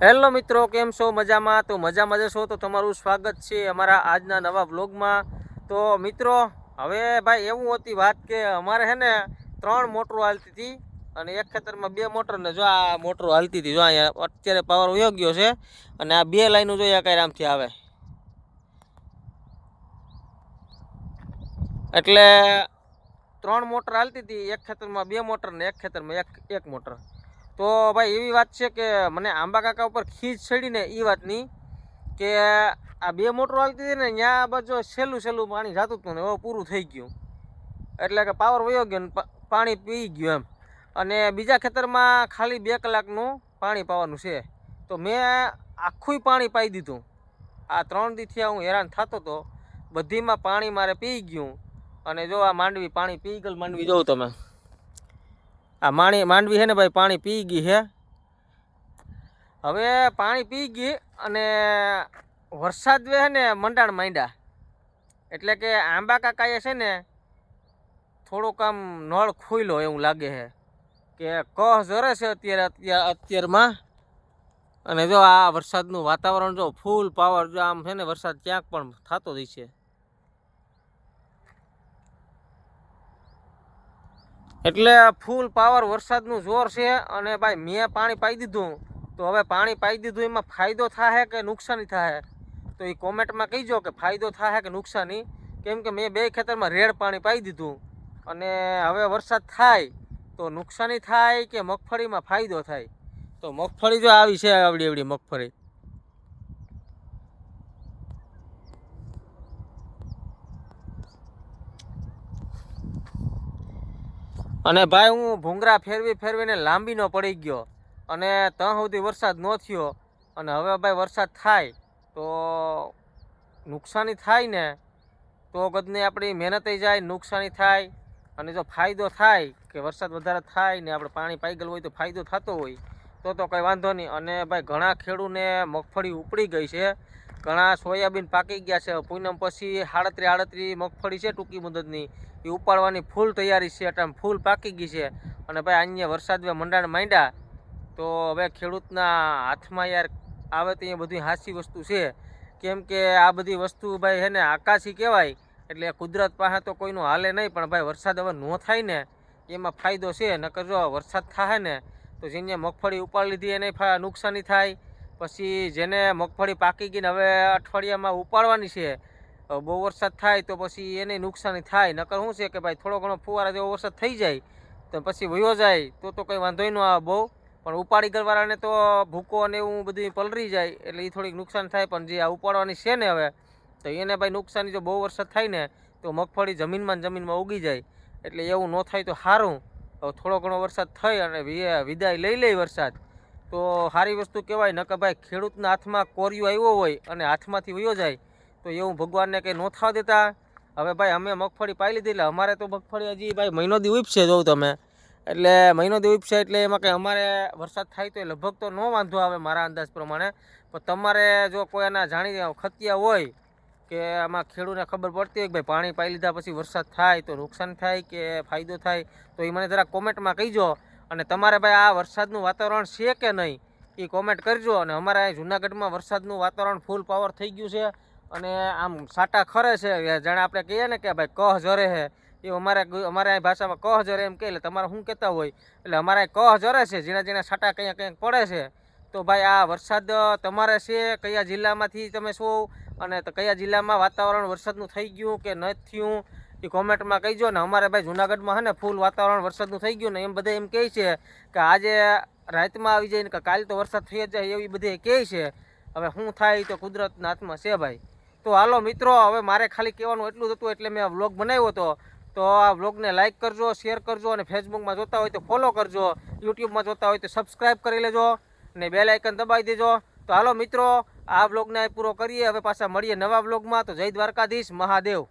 Hello મિત્રો, કેમ છો? મજામાં? તો મજામાં જશો તો તમારું સ્વાગત છે અમારા આજના નવા વ્લોગમાં. તો મિત્રો, હવે ભાઈ એવું હતી વાત કે અમારે છે ને ત્રણ મોટરો હાલતી હતી અને એક ખેતરમાં બે મોટર ને જો આ મોટરો હાલતી હતી. જો અહીંયા અત્યારે પાવર વયો છે અને આ બે લાઈનો જોઈએ કઈ આમથી આવે. એટલે ત્રણ મોટર હાલતી હતી, એક ખેતરમાં બે મોટર ને એક ખેતરમાં એક એક મોટર. તો ભાઈ એવી વાત છે કે મને આંબા કાકા ઉપર ખીજ ચડીને એ વાતની કે આ બે મોટરો હાલતી હતી ને, ત્યાં બાજુ સહેલું સહેલું પાણી જતું હતું ને, હવે પૂરું થઈ ગયું. એટલે કે પાવર વયો ગયો ને પાણી પી ગયું એમ. અને બીજા ખેતરમાં ખાલી બે કલાકનું પાણી પાવાનું છે. તો મેં આખુંય પાણી પાઈ દીધું. આ ત્રણ દીથી હું હેરાન થતો હતો બધીમાં પાણી મારે પી ગયું. અને જો આ માંડવી, પાણી પી ગયેલ માંડવી જોઉં તમે. આ માણી માંડવી છે ને ભાઈ, પાણી પી ગઈ છે. હવે પાણી પી ગઈ અને વરસાદ વે છે ને મંડાણ માંડ્યા. એટલે કે આંબા કાકાએ છે ને થોડુંક આમ નળ ખોઈલો એવું લાગે છે. કે કહ જરે છે અત્યારે અત્યારે અત્યારમાં. અને જો આ વરસાદનું વાતાવરણ, જો ફૂલ પાવર જો આમ છે ને વરસાદ ક્યાંક પણ થતો જ છે. એટલે ફૂલ પાવર વરસાદનું જોર છે અને ભાઈ મેં પાણી પાઈ દીધું. તો હવે પાણી પાઈ દીધું, એમાં ફાયદો થાય કે નુકસાની થાય તો એ કોમેન્ટમાં કહીજો કે ફાયદો થાય કે નુકસાની? કેમ કે મેં બે ખેતરમાં રેડ પાણી પાઈ દીધું. અને હવે વરસાદ થાય તો નુકસાની થાય કે મગફળીમાં ફાયદો થાય? તો મગફળી જો આવી છે આવડી એવડી મગફળી. અને ભાઈ, હું ભૂંગરા ફેરવી ફેરવીને લાંબીનો પડી ગયો અને ત્યાં સુધી વરસાદ ન થયો. અને હવે ભાઈ, વરસાદ થાય તો નુકસાની થાય ને તો ગદની આપણી મહેનતે જાય, નુકસાની થાય. અને જો ફાયદો થાય કે વરસાદ વધારે થાય ને આપણે પાણી પાઈ ગયેલું હોય તો ફાયદો થતો હોય, તો તો કંઈ વાંધો નહીં. અને ભાઈ, ઘણા ખેડૂને મગફળી ઉપડી ગઈ છે. ઘણા સોયાબીન પાકી ગયા છે. પૂનમ પછી આડત્રી આડત્રી મગફળી છે ટૂંકી મુદતની. એ ઉપાડવાની ફૂલ તૈયારી છે. એટલે ફૂલ પાકી ગઈ છે. અને ભાઈ અહીંયા વરસાદ મંડાણ માંડ્યા. તો હવે ખેડૂતના હાથમાં યાર આવે તો એ બધી હાસી વસ્તુ છે. કેમ કે આ બધી વસ્તુ ભાઈ હે ને આકાશી કહેવાય. એટલે કુદરત પાસે તો કોઈનું હાલે નહીં. પણ ભાઈ વરસાદ હવે ન થાય ને, એમાં ફાયદો છે. નકર જો વરસાદ થાય ને, તો જેને મગફળી ઉપાડી લીધી એને નુકસાની થાય. પછી જેને મગફળી પાકી ગઈને હવે અઠવાડિયામાં ઉપાડવાની છે બહુ વરસાદ થાય તો પછી એને નુકસાની થાય. નકર શું છે કે ભાઈ થોડો ઘણો ફુવારા જેવો વરસાદ થઈ જાય, તો પછી વયો જાય, તો તો કંઈ વાંધોય ન આવે બહુ. પણ ઉપાડી કરવાને તો ભૂકો અને એવું બધું પલરી જાય, એટલે એ થોડીક નુકસાન થાય. પણ જે આ ઉપાડવાની છે ને હવે, તો એને ભાઈ નુકસાની જો બહુ વરસાદ થાય ને, તો મગફળી જમીનમાં જમીનમાં ઉગી જાય. એટલે એવું ન થાય તો સારું થોડો ઘણો વરસાદ થઈ અને વિદાય લઈ લે વરસાદ. તો સારી વસ્તુ કહેવાય, નકર ભાઈ ખેડૂતના હાથમાં કોરિયો આવ્યો હોય અને હાથમાંથી વયો જાય, તો એવું ભગવાનને કંઈ ન થવા દેતા. હવે ભાઈ અમે મગફળી પાઈ લીધી, એટલે અમારે તો મગફળી હજી ભાઈ મહિનો દી ઉપશે જોઉં તમે. એટલે મહિનો દી ઉપશે એટલે એમાં કંઈ અમારે વરસાદ થાય તો એ લગભગ તો ન વાંધો આવે મારા અંદાજ પ્રમાણે. પણ તમારે જો કોઈ એના જાણી ખતિયા હોય કે આમાં ખેડૂતને ખબર પડતી હોય કે ભાઈ પાણી પાઈ લીધા પછી વરસાદ થાય તો નુકસાન થાય કે ફાયદો થાય, તો એ મને જરા કોમેન્ટમાં કહીજો. અને તમારે ભાઈ આ વરસાદનું વાતાવરણ છે કે નહીં, એ કોમેન્ટ કરજો. અને અમારા અહીં જુનાગઢમાં વરસાદનું વાતાવરણ ફૂલ પાવર થઈ ગયું છે. અને આમ સાટા ખરે છે. જાણે આપણે કહીએ ને કે ભાઈ કહ જરે છે એ અમારે અમારા અહીં ભાષામાં કહ જરે એમ કહે એટલે તમારે શું કહેતા હોય? એટલે અમારે કહ જરે છે. જેના જેના સાટા કંઈક કંઈક પડે છે. તો ભાઈ આ વરસાદ તમારે છે? કયા જિલ્લામાંથી તમે છો? અને કયા જિલ્લામાં વાતાવરણ વરસાદનું થઈ ગયું કે નથી થયું? એ કોમેન્ટમાં કહીજો ને, અમારે ભાઈ જુનાગઢમાં હે ને ફૂલ વાતાવરણ વરસાદનું થઈ ગયું ને, એમ બધા એમ કહે છે કે આજે રાતમાં આવી જાય ને કે કાલે તો વરસાદ થઈ જ જાય એવી બધી કહે છે. હવે શું થાય તો કુદરતના હાથમાં છે ભાઈ. તો હાલો મિત્રો, હવે મારે ખાલી કહેવાનું એટલું હતું, એટલે મેં વ્લોગ બનાવ્યો હતો. તો આ વ્લોગને લાઇક કરજો, શેર કરજો અને ફેસબુકમાં જોતા હોય તો ફોલો કરજો, યુટ્યુબમાં જોતા હોય તો સબસ્ક્રાઈબ કરી લેજો અને બેલ આઇકન દબાવી દેજો. તો હાલો મિત્રો, આ વ્લોગને પૂરો કરીએ, હવે પાછા મળીએ નવા વ્લોગમાં. તો જય દ્વારકાધીશ, મહાદેવ.